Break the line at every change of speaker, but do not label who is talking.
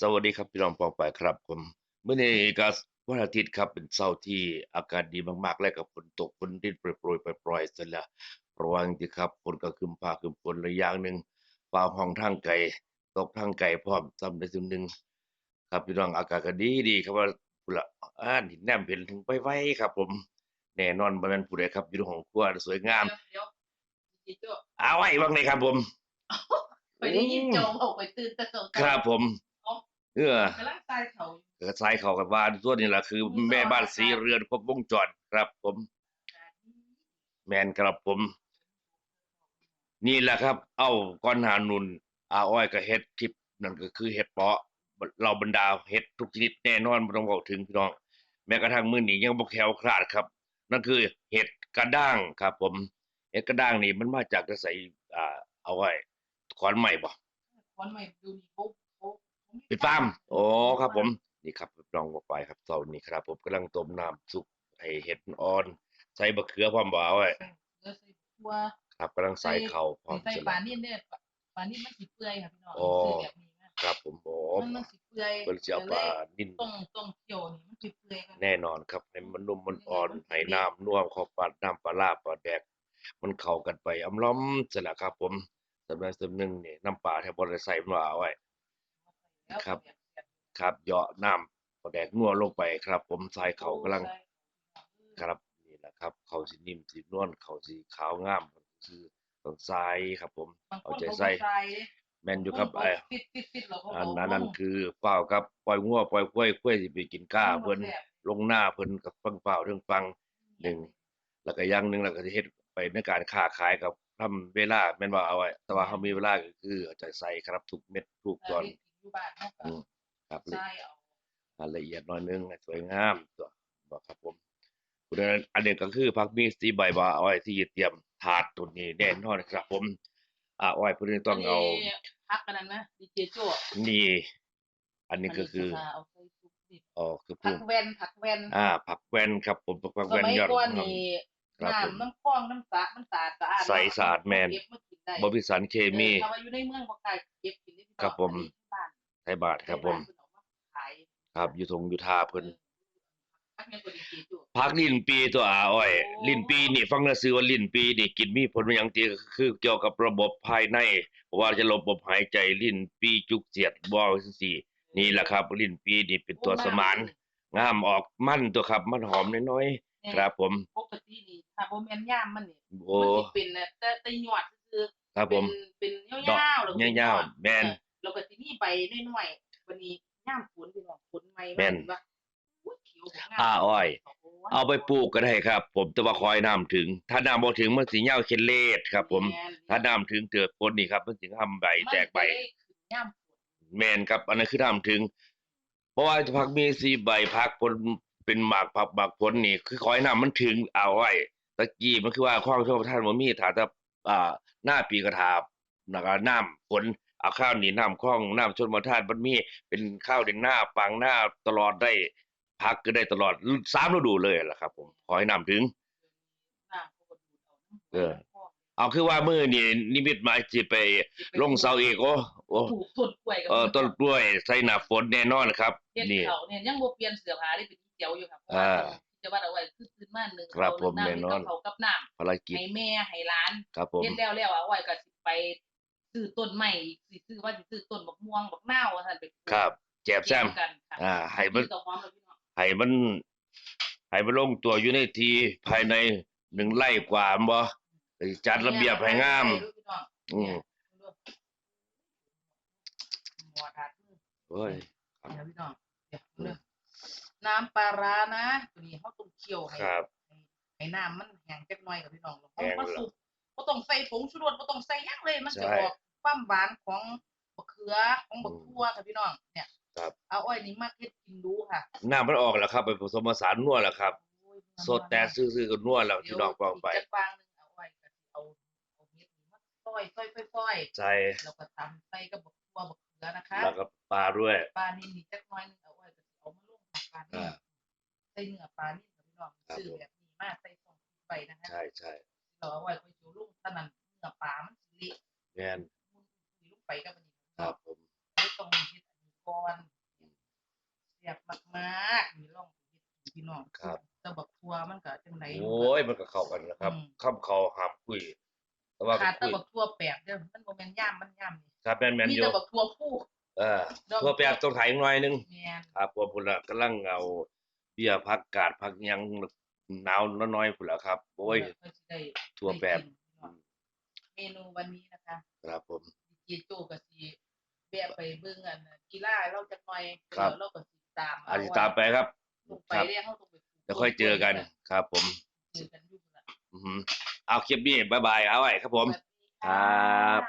สวัสดีครับพี่น้องปองไปายครับผมมื้อนี้ก็วันอาทิตย์ครับเป็นเช้าที่อากาศดีมากๆ และก็ฝนตกฝนรินโปรยๆปล่อยๆเสร็จแล้วเพราะว่าจริงๆครับฝนก็ครึ้มฟ้าครึ้มฝนและอย่างหนึ่งฟ้าห้องทางไกลตกทางไกลพร้อมซ้ำได้ซึมหนึงครับพี่น้องอากาศก็ดีดีครับว่าพุ่นล่ะอ่านเห็นแนมเห็นถึงไวๆครับ ผมแน่นอนบ่แม่นผู้ใดครับอยู่ในห้องครัวสวยงาม
เดี๋ยวเดี๋ยวเดี๋ยว
เอาไว้บ้างเลยครับผม
ไปได้ยินโจงออกไปตื่นแต่โจง
ครับผม เออ
กำลังตายเขา
กระชายเขากับบ้านส่วนนี้แหละคือ แม่บ้านสีเรือนครบวงจรครับ ผม แมนครับผม นี่แหละครับ เอ้าก้อนหานุนอาอ้อยกับเฮ็ดทิพนั่นก็คือเฮ็ดเปาะเราบรรดาเฮ็ดทุกชนิดแน่นอนบ่ต้องบอกถึงพี่น้อง แม้กระทั่งมื้อนี้ยังบ่แคล้วคลาดครับ นั่นคือเห็ดกระด้างครับ ผมเห็ดกระด้างนี่มันมาจากกระใสอ่า เอาไว้ขอนไม้บ่
คอนใหม่ดูนี่ปุ๊บ ปุ๊บ
เป็นฟาร์มโอ้ครับผมนี่ครับลองบอกไปครับเสาร์นี้ครับ ผมกำลังต้มน้ำสุกให้เห็ดมันอ่อน ใส่บะเขือพร้อมบ่เอาไว้
เออใส่ตัว
ครับกำลังใส่เข่าพร้อม
ใส่
เสร็จ
ปลา
แล้ว
นิ่เนี่ยปลานิ่มันสิเปื่อยค่ะพี่น้อง
โอ้
ซื้อแบบนี้นะครับ
ผมโอ้
มันมันสิเปื่อย
เพิ่นสิเอาปลานิ่น
ต้มต้มเคี่ยวนี่มันสิเปื่อยค่ะ
แน่นอนครับ ให้มันนุ่มมันอ่อนให้น้ำนัวเข้าปลาน้ำปลาร้าปลาแดก มันเข้ากันไปอำล้อมเสร็จแล้วครับ ผมสำหรับสำนึงนี่น้ำปลาแทบบ่ได้ใส่มันว่าเอาไว้
แล้ว
ครับ
แบบแบบ
ครับเหยาะน้ำปลาแดกนัวลงไปครับ ผมใส่เขากำลังครับนี่แหละครับ เขาสีนิ่มสีนวลเขาสีขาวงามคือต้องใส่ครับ ผม
บางค
เอา
น
ใจ
เขา
ใส่
ใส่
แม่นอยู่ครับ
บาง
ไอ้
นปิดปิดปิดแล้วเขา
อัน
เา
นั้นนั่น
ลง
คือเฝ้าวครับปล่อยงัวปล่อยกล้วยกล้วยสิไปกินก้า
มันบ่
เพิ่น
แซ่บ
ลงหน้าเพิ่นกับฟังเปล่าเรื่องฟังหนึ่งแล้วก็อย่างหนึงแล้วก็สิเฮ็ดไปในการค้าขายกับทำเวลาแม่นว่าเอาไว้แต่ว่าเฮามีเวลาก็คือเอาใจใส่ครับทุกเม็ดทุกตอน
อยู่บ้านเฮาก็
อืมครับ
ใช่เอา
รายละเอียดหน้อยหนึงให้สวยงามตัวบอกครับผมคุณอันนี้ก็คือผักมีสีใบบ่าเอาไว้ที่เตรียมถาดตัวนี้แน่นอนครับ ผมอ่าอ้อยเพิ่นต้องเอา
นนี้พักกันนั้นนะดีเจโจ้
นี่ อันนี้ก็คือ
นนี้จะเอาใส่ซุปดิบ
อ๋อคือ
ผั
ผู้
กแวนผักแวน
อ่า ผักแว่นครับ ผมผัก
ส
แว่น
มัย
ยอด
ก่อน
ครับ
นี่
ครับผม
น้ำน้ำคลองน้ำสระมันสะอาดสะอาด
ใสสะอาดแม่น
เก็บมากินได้
บ่มีสารเคมี
เออถ้าว่าอยู่ในเมืองบ่กล้าเก็บกินได้พี่น้อง
ครับผม
อันนี้ที่บ้าน
ไทยบาทครับผม
ที่านเพิ่นเอามาขาย
ครับอยู่ทงอยู่ทาเพิ่น
พักเนี่ยก็ดีเจโจ้
ผักลิ้นปีตัวอาอ้อย
โอ้
ลิ้นปีนี่ฟังแล้วซื้อว่าลิ้นปีนี่กินมีผลอย่างที่คือเกี่ยวกับระบบภายในเพราะว่าจะระบบหายใจลิ้นปีจุกเสียดบ่จังซี่นี่แหละครับ ลิ้นปีนี่เป็นตัวสมานงามออกมันตัวครับมันหอมน้อยๆครับผม
ปกตินี่ถ้าบ่แม่นย่ามมันนี่
โอ้
มันสิเป็นน่ะแต่แต่ยอดซื่อๆ
ครับผม
เป็นเป็น
ดอก
ยาวๆแล้วก็เป็น
ยาวๆ
อด
แม่น
เออ แล้วก็สิมีใบน้อยๆวันนี้ย่ามฝนพี่น้องฝนใหม่
แม่น
ว่าอุ้ยเขียวงาม
อ่าอ้อย
โย
เอาไปปลูกก็ได้ครับ ผมแต่ว่าคอยน้ำถึง ถ้าน้ำบ่ถึงมันสิเหย้าเค็ดเลดครับ ผม
แน
ถ้าน้ำถึงเตือฝนนี่ครับมันสิทำใบแตกใบ
มันจะได้ขึ้นย่ามฝน
แมนครับ อันนั้นคือน้ำถึง เพราะว่าผักมีสีใบผักผลเป็นหมากผักหมากผลนี่ คือคอยน้ำมันถึงเอาไว้ตะกี้มันคือว่าความชอบท่านบ่มีถ้าจะอ่าหน้าปีกระทาแล้วก็น้ำฝน เอาข้าวนี่น้ำคลองน้ำชนมาทานมันมีเป็นข้าวเด่นหน้าปังหน้าตลอดได้พักก็ได้ตลอดสามฤดูเลยล่ะครับ ผมขอให้น้ำถึง
น้ำเขาก็ดูดเอาน้ำ
เออเอาคือว่ามือนี่นิมิตหมายสิไปลงเสาอีกโอ้โอ้
ปลูกต้นกล้วยกับ
เออต้นกล้วยใส่หน้าฝนแน่นอนครับ
เฮ็ด
นี่
เขาเนี่ยยังบ่เปลี่ยนเสื้อผ้าได้เป็นเจียวอยู่ครับเพราะ
อ่า
ว่าจะว่าเอาไว้คือตื่นมาหนึ่ง
ครับ
เขา
ผม
หง
แน่นอนำ
เขากับน้ำ
ภารกิจ
ให้แม่ให้หลาน
ครับผม
เฮ็ดแล้วแล้วเอาไว้ก็สิไป ซื้อต้นใหม่สิซื้อว่าสิซื้อต้นบักม่วงบักนาวว่าซั่นไปปลูก
ครับแจบแซม
เกี่ยวกันค่ะ
อ่าให้มัน
ต่อพร้อมเลยพี่น้อง
ให้มันให้มันลงตัวอยู่ในทีภายในหนึ่งไร่กว่าบ่ก็สิจัดระเบียบให้งาม
เนี่ยพี่น้อง
อืม
หมอถาดมือ
โอ้ย
เดี๋ยวพี่น้องเดี๋ยวเด้อน้ำปลาร้านะตัวนี้เฮาต้องเคี่ยวให้
ครับ
ให้ให้น้ำมันแห้งจักหน่อยกับพี่น้องแล้ว
แห้ง
เอามา
แล้ว
สุก บ่ต้องใส่ผงชูรสบ่ต้องใส่หยังเลยมันจะ
ใช่
ออกความหวานของมะเขือของบักทั่วค่ะพี่น้องเนี่ย
ครับ
เอาอ้อยนี่มาเฮ็ดกินดูค่ะ
น้ำมันออกแล้วครับไปผสมผสานนัวแล้วครับ
โอ้ย
สดแต่ซื่อๆก็นัวแล้วพี่น้องฟังไป
เดี๋ยวอีกจักฟางหนึงเอาไว้ก็สิเอาเอาเฮ็ดนี่มาซอยซอยซอย
ใส่
ๆแล้วก็ตำใส่กับบักทั่วบักเขือนะคะ
แล้วก็ปลาด้วย
ปลานิ่นี่จักหน่อยหนึงเอาไว้ก็สิเอามาลงกับปลานิ่
อ่า
ใส่เนื้อปลานิ่กับพี่น้อง
ครับ
ซื้อ
ผม
แบบนี้มาใส่ซองไปนะคะ
ใช่ใช่
เราเอาไว้ค่อยสิ ลงเท่านั้นเนื้อปลามันสิเละ
แม่น
มันสิลงไปกับอันนี้
ครับผม
ไม่ต้องเฮ็ดอันนี้ก่ออนเสียบมากๆนี่ลองเฮ็ดให้พี่น้อง
ครับ
แต่บักทัวมันก็จังได
โอ้ยมันก็เข้ากันนะครับ
อืม
ข้ามเขาหามคุยแต่ว่าก็
ขาดแต่
คุย
บักทัวแปบเด้อมันบ่แม่นย่ามมันย่ามนี่
ครับแม่นแม่น
มี
อยู่
แต่บักทัวผู้
เออทั่วแปบต้องไถอีกหน่อยหนึง
แม่น
ครับผมพุ่นละกำลังเอาเบี้ยพักกาดพักหยังหนาวน้อยๆพุ่นละครับโอ้ย
เพื่อสิได้
ทั่วแปบ
ได้กินพี่น้อง เมนูวันนี้นะคะ
ครับผม
ดีเจโจก็สิแวะไปเบิ่งอันน่ะกีฬาเราจักหน่อย
ครับ
เดี๋ยวเราก็สิตาม
อาจจะตามไปครับ
ลงไป
ครับ
เรียกเฮาต้องไป
แล้วค่อยเจอกันครับผม
เจอกันอยู่พุ่นล่ะ
อือหือเอาคลิปนี้บ๊ายบายเอาไว้ครับผม
สวัสดี
ครั
ค่ะ
บ